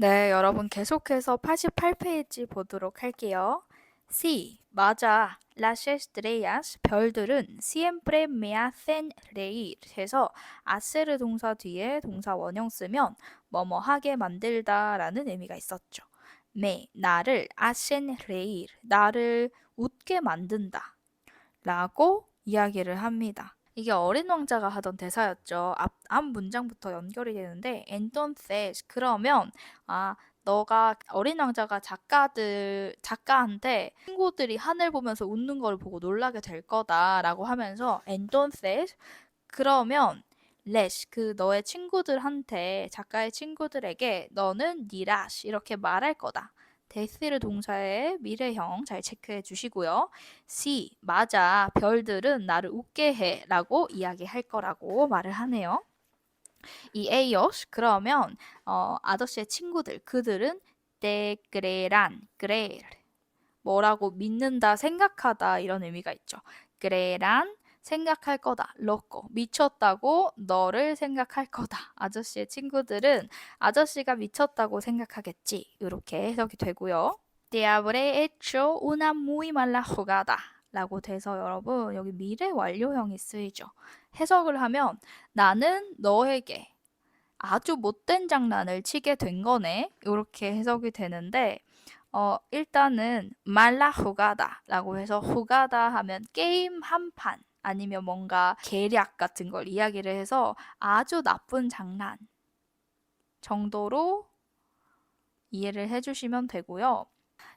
네, 여러분 계속해서 88페이지 보도록 할게요. C. 맞아. Las estrellas, 별들은 siempre me hacen reír 해서 hacer 동사 뒤에 동사 원형 쓰면 뭐뭐 하게 만들다 라는 의미가 있었죠. me, 나를 hacen reír, 나를 웃게 만든다 라고 이야기를 합니다. 이게 어린 왕자가 하던 대사였죠. 앞, 앞 문장부터 연결이 되는데 entonces 그러면 아 너가 어린 왕자가 작가들 작가한테 친구들이 하늘 보면서 웃는 걸 보고 놀라게 될 거다라고 하면서 entonces 그러면 les 그 너의 친구들한테 작가의 친구들에게 너는 니라시 이렇게 말할 거다. 데스를 동사의 미래형 잘 체크해 주시고요. C 맞아 별들은 나를 웃게 해라고 이야기할 거라고 말을 하네요. 이 ellos 그러면 어, 아저씨의 친구들 그들은 te creerán, creer 뭐라고 믿는다, 생각하다 이런 의미가 있죠. creerán 생각할 거다. loco 미쳤다고 너를 생각할 거다. 아저씨의 친구들은 아저씨가 미쳤다고 생각하겠지. 이렇게 해석이 되고요. Habré hecho una muy mala jugada. 라고 돼서 여러분 여기 미래 완료형이 쓰이죠. 해석을 하면 나는 너에게 아주 못된 장난을 치게 된 거네. 이렇게 해석이 되는데 어, 일단은 말라 후가다라고 해서 후가다 하면 게임 한 판 아니면 뭔가 계략 같은 걸 이야기를 해서 아주 나쁜 장난 정도로 이해를 해주시면 되고요.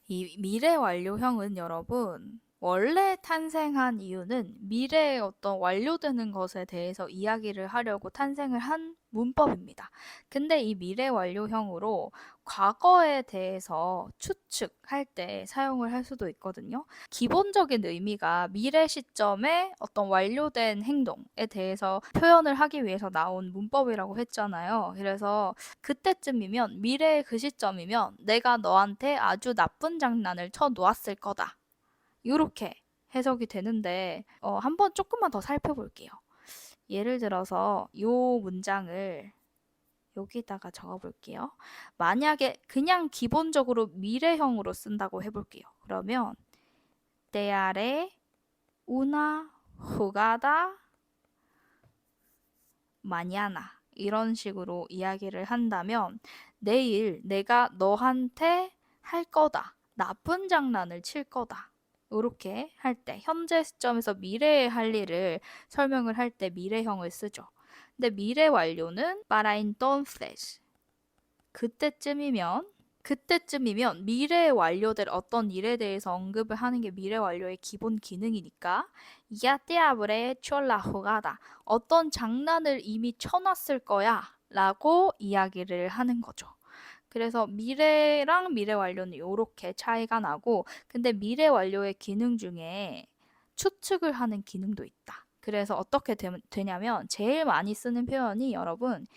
이 미래 완료형은 여러분 원래 탄생한 이유는 미래에 어떤 완료되는 것에 대해서 이야기를 하려고 탄생을 한 문법입니다. 근데 이 미래 완료형으로 과거에 대해서 추측할 때 사용을 할 수도 있거든요. 기본적인 의미가 미래 시점에 어떤 완료된 행동에 대해서 표현을 하기 위해서 나온 문법이라고 했잖아요. 그래서 그때쯤이면 미래의 그 시점이면 내가 너한테 아주 나쁜 장난을 쳐 놓았을 거다. 이렇게 해석이 되는데 어, 한번 조금만 더 살펴볼게요. 예를 들어서 이 문장을 여기다가 적어볼게요. 만약에 그냥 기본적으로 미래형으로 쓴다고 해볼게요. 그러면 te haré una jugada mañana 이런 식으로 이야기를 한다면 내일 내가 너한테 할 거다. 나쁜 장난을 칠 거다. 이렇게 할 때 현재 시점에서 미래에 할 일을 설명을 할 때 미래형을 쓰죠. 근데 미래 완료는 para entonces 그때쯤이면 그때쯤이면 미래에 완료될 어떤 일에 대해서 언급을 하는 게 미래 완료의 기본 기능이니까 ya te habré hecho la jugada 어떤 장난을 이미 쳐놨을 거야 라고 이야기를 하는 거죠. 그래서 미래랑 미래 완료는 이렇게 차이가 나고 근데 미래 완료의 기능 중에 추측을 하는 기능도 있다. 그래서 어떻게 되, 냐면 제일 많이 쓰는 표현이 여러분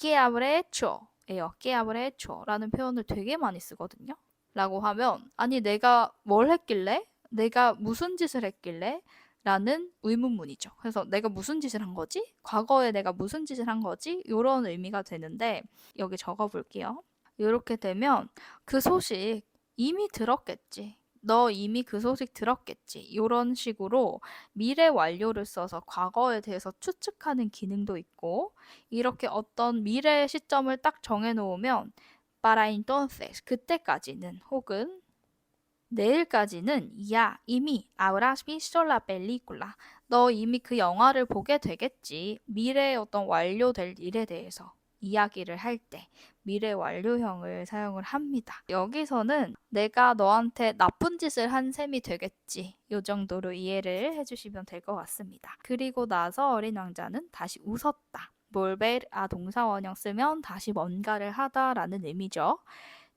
hecho예요. que habré hecho라는 표현을 되게 많이 쓰거든요. 라고 하면 아니 내가 뭘 했길래? 내가 무슨 짓을 했길래? 라는 의문문이죠. 그래서 내가 무슨 짓을 한 거지? 과거에 내가 무슨 짓을 한 거지? 이런 의미가 되는데 여기 적어 볼게요. 이렇게 되면 그 소식 이미 들었겠지. 너 이미 그 소식 들었겠지. 이런 식으로 미래 완료를 써서 과거에 대해서 추측하는 기능도 있고 이렇게 어떤 미래 시점을 딱 정해놓으면 para entonces 그때까지는 혹은 내일까지는 야 이미 habrás visto la película 너 이미 그 영화를 보게 되겠지 미래의 어떤 완료될 일에 대해서 이야기를 할 때 미래 완료형을 사용을 합니다. 여기서는 내가 너한테 나쁜 짓을 한 셈이 되겠지. 이 정도로 이해를 해주시면 될 것 같습니다. 그리고 나서 어린 왕자는 다시 웃었다. 몰베르 아 동사원형 쓰면 다시 뭔가를 하다라는 의미죠.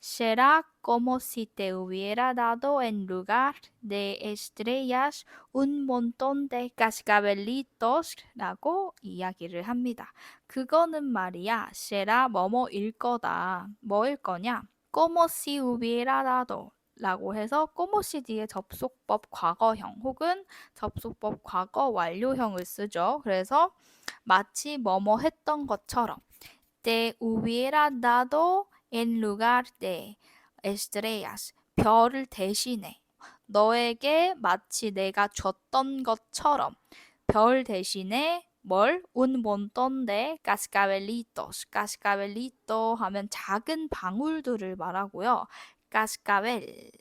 Será como si te hubiera dado en lugar de estrellas un montón de cascabelitos 라고 이야기를 합니다. 그거는 말이야, será 뭐뭐일 거다. 뭐일 거냐? como si hubiera dado 라고 해서 꼬모시 뒤에 접속법 과거형 혹은 접속법 과거 완료형을 쓰죠. 그래서 마치 뭐뭐 했던 것처럼 te hubiera dado en lugar de estrellas. 별을 대신해. 너에게 마치 내가 줬던 것처럼 별 대신에 뭘? un montón de cascabelitos. cascabelito 하면 작은 방울들을 말하고요. cascabel.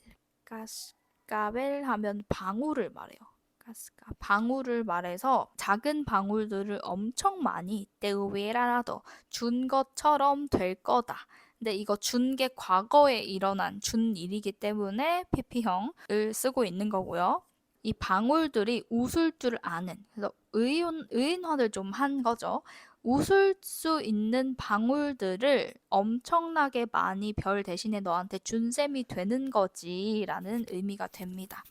cascabel 하면 방울을 말해요. 가스가 방울을 말해서 작은 방울들을 엄청 많이 때우에라라도 준 것처럼 될 거다. 근데 이거 준 게 과거에 일어난 준 일이기 때문에 PP형을 쓰고 있는 거고요. 이 방울들이 웃을 줄 아는 그래서 의인, 의인화를 좀 한 거죠. 웃을 수 있는 방울들을 엄청나게 많이 별 대신에 너한테 준 셈이 되는 거지라는 의미가 됩니다.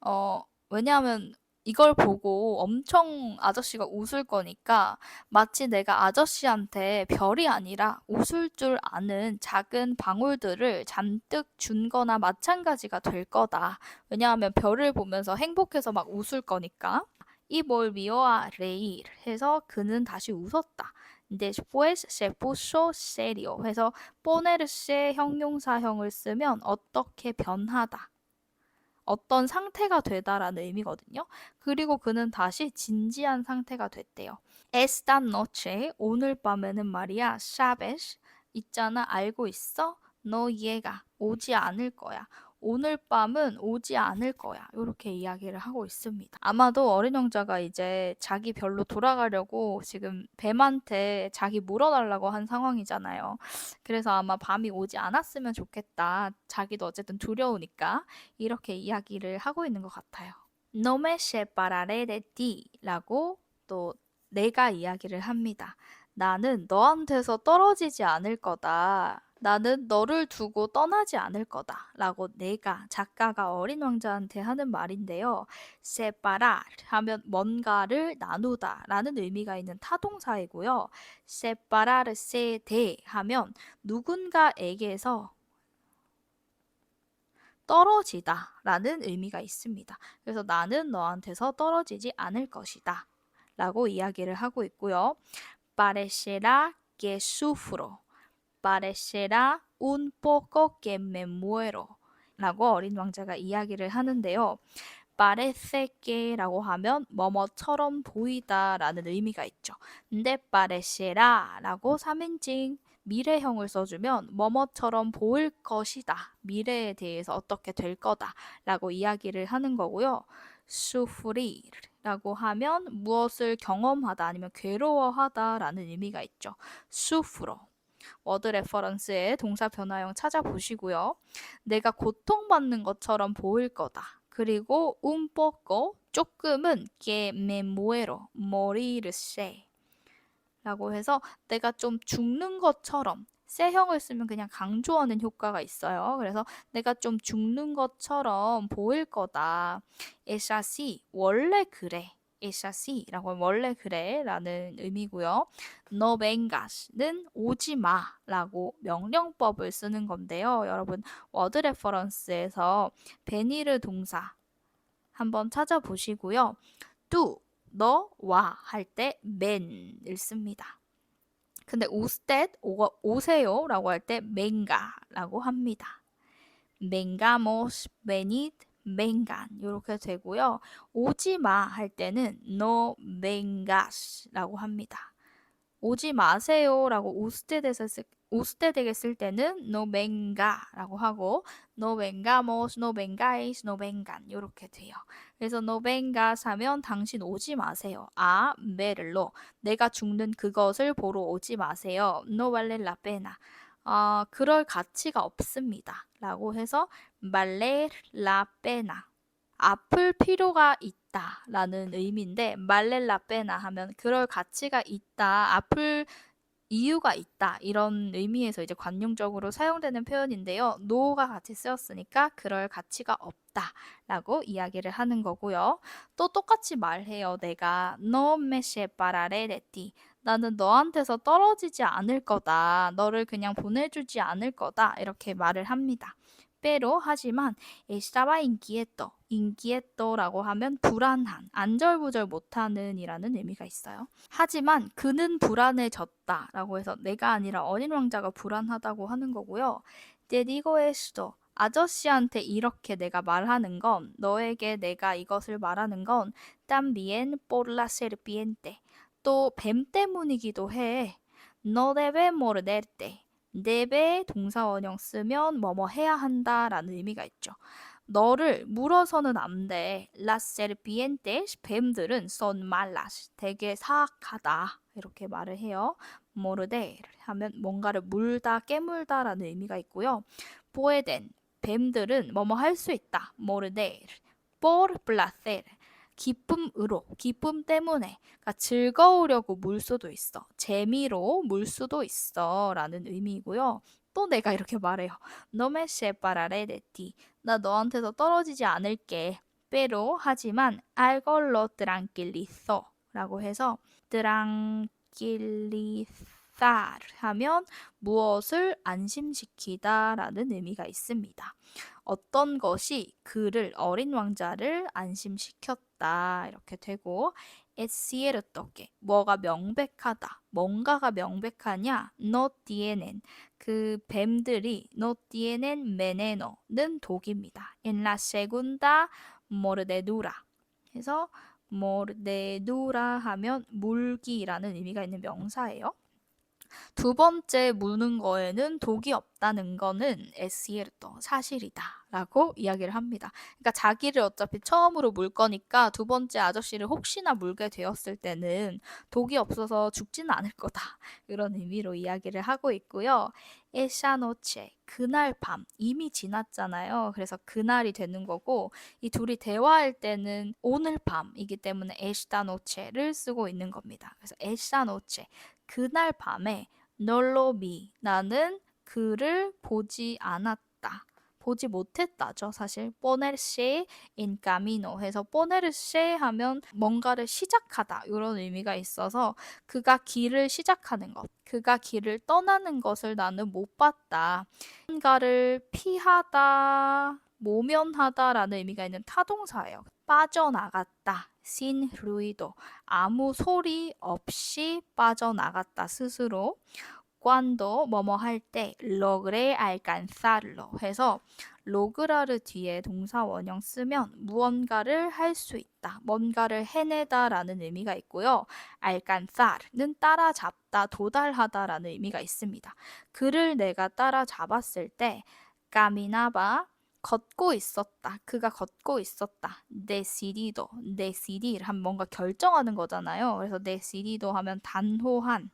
어, 왜냐하면 이걸 보고 엄청 아저씨가 웃을 거니까 마치 내가 아저씨한테 별이 아니라 웃을 줄 아는 작은 방울들을 잔뜩 준 거나 마찬가지가 될 거다. 왜냐하면 별을 보면서 행복해서 막 웃을 거니까. 이 뭘 미워아 레일 해서 그는 다시 웃었다. Después se puso serio 해서 ponerse 형용사형을 쓰면 어떻게 변하다. 어떤 상태가 되다라는 의미거든요. 그리고 그는 다시 진지한 상태가 됐대요. Esta noche 오늘 밤에는 말이야 sabes 있잖아 알고 있어? 너 얘가 오지 않을 거야. 오늘 밤은 오지 않을 거야. 이렇게 이야기를 하고 있습니다. 아마도 어린 왕자가 이제 자기 별로 돌아가려고 지금 뱀한테 자기 물어달라고 한 상황이잖아요. 그래서 아마 밤이 오지 않았으면 좋겠다. 자기도 어쨌든 두려우니까 이렇게 이야기를 하고 있는 것 같아요. No me separaré de ti 라고 또 내가 이야기를 합니다. 나는 너한테서 떨어지지 않을 거다. 나는 너를 두고 떠나지 않을 거다. 라고 내가 작가가 어린 왕자한테 하는 말인데요. separar 하면 뭔가를 나누다 라는 의미가 있는 타동사이고요. separarse de 하면 누군가에게서 떨어지다 라는 의미가 있습니다. 그래서 나는 너한테서 떨어지지 않을 것이다. 라고 이야기를 하고 있고요. parecerá que sufro. Parecerá un poco que me muero. 라고 어린 왕자가 이야기를 하는데요. parece que 라고 하면 뭐뭐처럼 보이다 라는 의미가 있죠. 근데 parecerá 라고 3인칭 미래형을 써주면 뭐뭐처럼 보일 것이다. 미래에 대해서 어떻게 될 거다. 라고 이야기를 하는 거고요. sufrir 라고 하면 무엇을 경험하다 아니면 괴로워하다 라는 의미가 있죠. sufro 워드 레퍼런스의 동사 변화형 찾아보시고요. 내가 고통받는 것처럼 보일 거다. 그리고 un poco 조금은 que me muero, morirse 라고 해서 내가 좀 죽는 것처럼 세형을 쓰면 그냥 강조하는 효과가 있어요. 그래서 내가 좀 죽는 것처럼 보일 거다. es así. 원래 그래. Es así라고 원래 그래라는 의미고요. no vengas는 오지 마라고 명령법을 쓰는 건데요. 여러분 워드 레퍼런스에서 베니르 동사 한번 찾아보시고요. 뚜 너와 할 때 맨을 씁니다. 근데 usted 오, 세요라고 할때 venga라고 합니다. vengamos, venid, vengan 이렇게 되고요. 오지 마 할 때는 no vengas라고 합니다. 오지 마세요라고 usted 쓸 usted 쓸 때는 no venga라고 하고 no vengamos, no vengáis, no vengan 이렇게 돼요. 그래서 no 하면 당신 오지 마세요. 아, 메를로 내가 죽는 그것을 보러 오지 마세요. no vale la. 아, 그럴 가치가 없습니다. 라고 해서 vale la pena. 아플 필요가 있다 라는 의미인데 말렐라 빼나 하면 그럴 가치가 있다 아플 이유가 있다 이런 의미에서 이제 관용적으로 사용되는 표현인데요. no가 같이 쓰였으니까 그럴 가치가 없다라고 이야기를 하는 거고요. 또 똑같이 말해요. 내가 no me separaré de ti. 나는 너한테서 떨어지지 않을 거다. 너를 그냥 보내주지 않을 거다. 이렇게 말을 합니다. pero 하지만 estaba inquieto. inquieto라고 하면 불안한, 안절부절 못하는 이라는 의미가 있어요. 하지만 그는 불안해졌다라고 해서 내가 아니라 어린 왕자가 불안하다고 하는 거고요. digo esto. 아저씨한테 이렇게 내가 말하는 건 너에게 내가 이것을 말하는 건 también por la. 또 뱀 때문이기도 해. no debe morderte. debe 동사 원형 쓰면 뭐뭐 해야 한다라는 의미가 있죠. 너를 물어서는 안 돼. Las serpientes, 뱀들은 son malas, 되게 사악하다. 이렇게 말을 해요. morder 하면 뭔가를 물다, 깨물다라는 의미가 있고요. pueden, 뱀들은 뭐뭐 할 수 있다. morder, por placer, 기쁨으로, 기쁨 때문에, 그러니까 즐거우려고 물 수도 있어. 재미로 물 수도 있어. 라는 의미이고요. 또 내가 이렇게 말해요. No me separaré de ti. 나 너한테서 떨어지지 않을게. pero 하지만 algo tranquilizo 라고 해서 tranquilizar 하면 무엇을 안심시키다 라는 의미가 있습니다. 어떤 것이 그를 어린 왕자를 안심시켰다 이렇게 되고 cierto que 뭐가 명백하다 뭔가가 명백하냐 no tienen 그 뱀들이 no tienen veneno는 독입니다 la segunda mordedura 그래서 mordedura 하면 물기라는 의미가 있는 명사예요 두 번째 무는 거에는 독이 없다는 거는 cierto, 사실이다 라고 이야기를 합니다. 그러니까 자기를 어차피 처음으로 물 거니까 두 번째 아저씨를 혹시나 물게 되었을 때는 독이 없어서 죽지는 않을 거다. 이런 의미로 이야기를 하고 있고요. Esa noche, 그날 밤, 이미 지났잖아요. 그래서 그날이 되는 거고 이 둘이 대화할 때는 오늘 밤이기 때문에 esta noche를 쓰고 있는 겁니다. 그래서 esa noche, 그날 밤에 널로미 나는 그를 보지 않았다. 보지 못했다죠, 사실. en camino 해서 ponerse 하면 뭔가를 시작하다 이런 의미가 있어서 그가 길을 시작하는 것, 그가 길을 떠나는 것을 나는 못 봤다. 뭔가를 피하다, 모면하다라는 의미가 있는 타동사예요. 빠져나갔다. sin ruido. 아무 소리 없이 빠져나갔다 스스로. Cuando 뭐뭐 할 때 logré alcanzarlo 해서 로그라르 뒤에 동사 원형 쓰면 무언가를 할 수 있다. 뭔가를 해내다라는 의미가 있고요. alcanzar는 따라잡다, 도달하다라는 의미가 있습니다. 그를 내가 따라잡았을 때 caminaba 걷고 있었다. 그가 걷고 있었다. decidido, decidir 하면 뭔가 결정하는 거잖아요. 그래서 decidido 하면 단호한,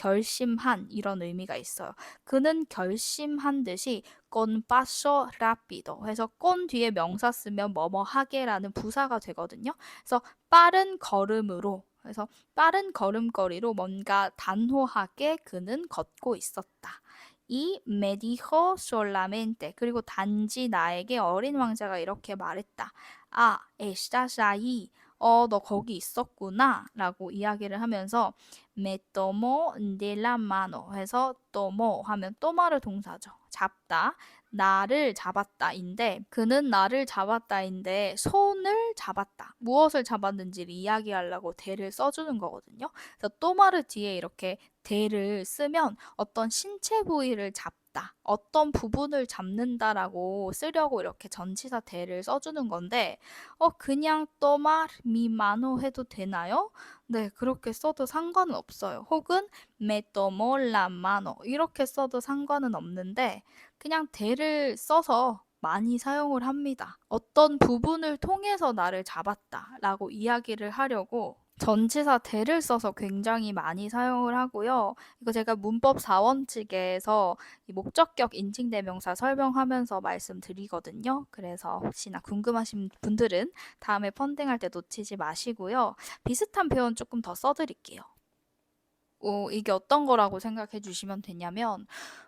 결심한 이런 의미가 있어요. 그는 결심한 듯이 con paso rápido 해서 con 뒤에 명사 쓰면 뭐뭐 하게라는 부사가 되거든요. 그래서 빠른 걸음으로 그래서 빠른 걸음걸이로 뭔가 단호하게 그는 걷고 있었다. 이 me dijo solamente 그리고 단지 나에게 어린 왕자가 이렇게 말했다. 아, estás ahí. 어, 너 거기 있었구나. 라고 이야기를 하면서 me tomó de la mano 해서 tomó 하면 tomar 동사죠. 잡다. 나를 잡았다인데 그는 나를 잡았다인데 손을 잡았다. 무엇을 잡았는지를 이야기하려고 대를 써주는 거거든요. 그래서 또마르 뒤에 이렇게 대를 쓰면 어떤 신체 부위를 잡 다, 어떤 부분을 잡는다라고 쓰려고 이렇게 전치사 대를 써주는 건데, 어, 그냥 또말 미마노 해도 되나요? 네, 그렇게 써도 상관은 없어요. 혹은 메토몰라마노 이렇게 써도 상관은 없는데, 그냥 대를 써서 많이 사용을 합니다. 어떤 부분을 통해서 나를 잡았다라고 이야기를 하려고 전치사 대를 써서 굉장히 많이 사용을 하고요. 이거 제가 문법 4원칙에서 목적격 인칭 대명사 설명하면서 말씀드리거든요. 그래서 혹시나 궁금하신 분들은 다음에 펀딩할 때 놓치지 마시고요. 비슷한 표현 조금 더 써드릴게요. 어, 이게 어떤 거라고 생각해 주시면 되냐면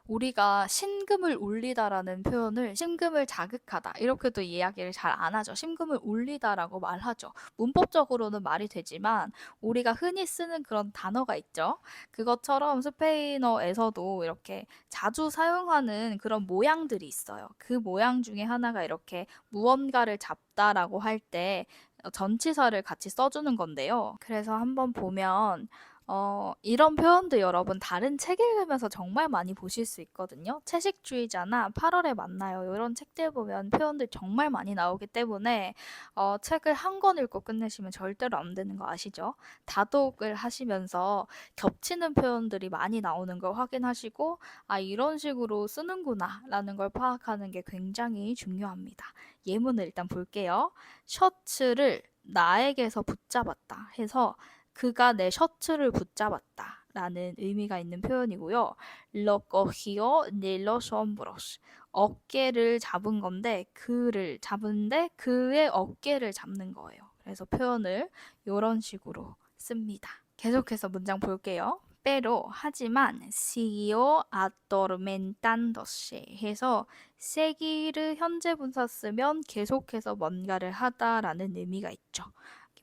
우리가 신금을 울리다라는 표현을 심금을 자극하다 이렇게도 이야기를 잘 안 하죠. 심금을 울리다라고 말하죠. 문법적으로는 말이 되지만 우리가 흔히 쓰는 그런 단어가 있죠. 그것처럼 스페인어에서도 이렇게 자주 사용하는 그런 모양들이 있어요. 그 모양 중에 하나가 이렇게 무언가를 잡다라고 할 때 전치사를 같이 써주는 건데요. 그래서 한번 보면 어, 이런 표현도 여러분 다른 책 읽으면서 정말 많이 보실 수 있거든요. 채식주의자나 8월에 만나요. 이런 책들 보면 표현들 정말 많이 나오기 때문에 어, 책을 한 권 읽고 끝내시면 절대로 안 되는 거 아시죠? 다독을 하시면서 겹치는 표현들이 많이 나오는 걸 확인하시고 아, 이런 식으로 쓰는구나 라는 걸 파악하는 게 굉장히 중요합니다. 예문을 일단 볼게요. 셔츠를 나에게서 붙잡았다 해서 그가 내 셔츠를 붙잡았다 라는 의미가 있는 표현이고요. Lo cogió de los hombros. 어깨를 잡은 건데 그를 잡은데 그의 어깨를 잡는 거예요. 그래서 표현을 이런 식으로 씁니다. 계속해서 문장 볼게요. pero 하지만 siguió atormentándose 해서 seguir 현재 분사 쓰면 계속해서 뭔가를 하다라는 의미가 있죠.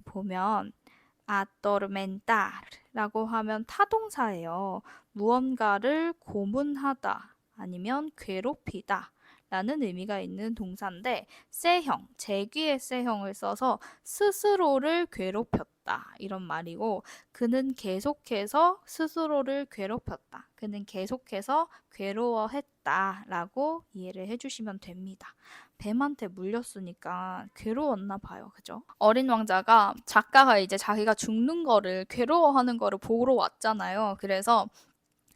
보면 atormentar라고 하면 타동사예요. 무언가를 고문하다 아니면 괴롭히다 라는 의미가 있는 동사인데 쎄형, 제귀의 쎄형을 써서 스스로를 괴롭혔다 이런 말이고 그는 계속해서 스스로를 괴롭혔다. 그는 계속해서 괴로워했다 라고 이해를 해주시면 됩니다. 뱀한테 물렸으니까 괴로웠나 봐요. 그죠? 어린 왕자가 작가가 이제 자기가 죽는 거를 괴로워하는 거를 보러 왔잖아요. 그래서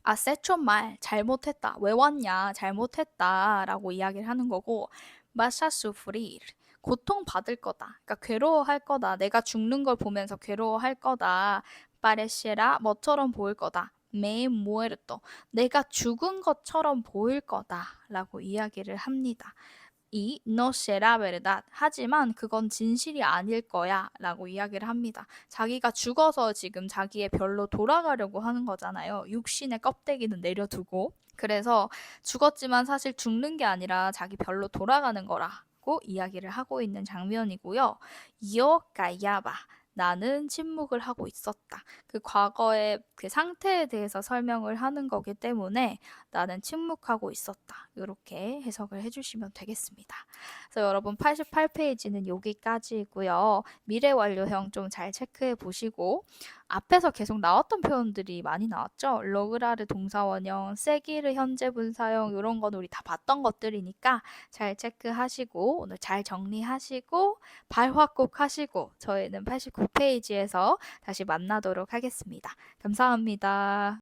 아, 세촌 말 잘못했다. 왜 왔냐? 잘못했다. 라고 이야기를 하는 거고 마샤 수프리 고통 받을 거다. 그러니까 괴로워할 거다. 내가 죽는 걸 보면서 괴로워할 거다. 파레시라 뭐처럼 보일 거다. 메 무에르토 내가 죽은 것처럼 보일 거다라고 이야기를 합니다. 이 no será verdad. 하지만 그건 진실이 아닐 거야 라고 이야기를 합니다. 자기가 죽어서 지금 자기의 별로 돌아가려고 하는 거잖아요. 육신의 껍데기는 내려두고. 그래서 죽었지만 사실 죽는 게 아니라 자기 별로 돌아가는 거라고 이야기를 하고 있는 장면이고요. 이어 까야바. 나는 침묵을 하고 있었다. 그 과거의 그 상태에 대해서 설명을 하는 거기 때문에 나는 침묵하고 있었다. 이렇게 해석을 해주시면 되겠습니다. 그래서 여러분 88페이지는 여기까지이고요. 미래 완료형 좀 잘 체크해 보시고 앞에서 계속 나왔던 표현들이 많이 나왔죠. 러그라르 동사원형, 세기르 현재 분사형 이런 건 우리 다 봤던 것들이니까 잘 체크하시고 오늘 잘 정리하시고 발화 꼭 하시고 저희는 89페이지에서 다시 만나도록 하겠습니다. 감사합니다.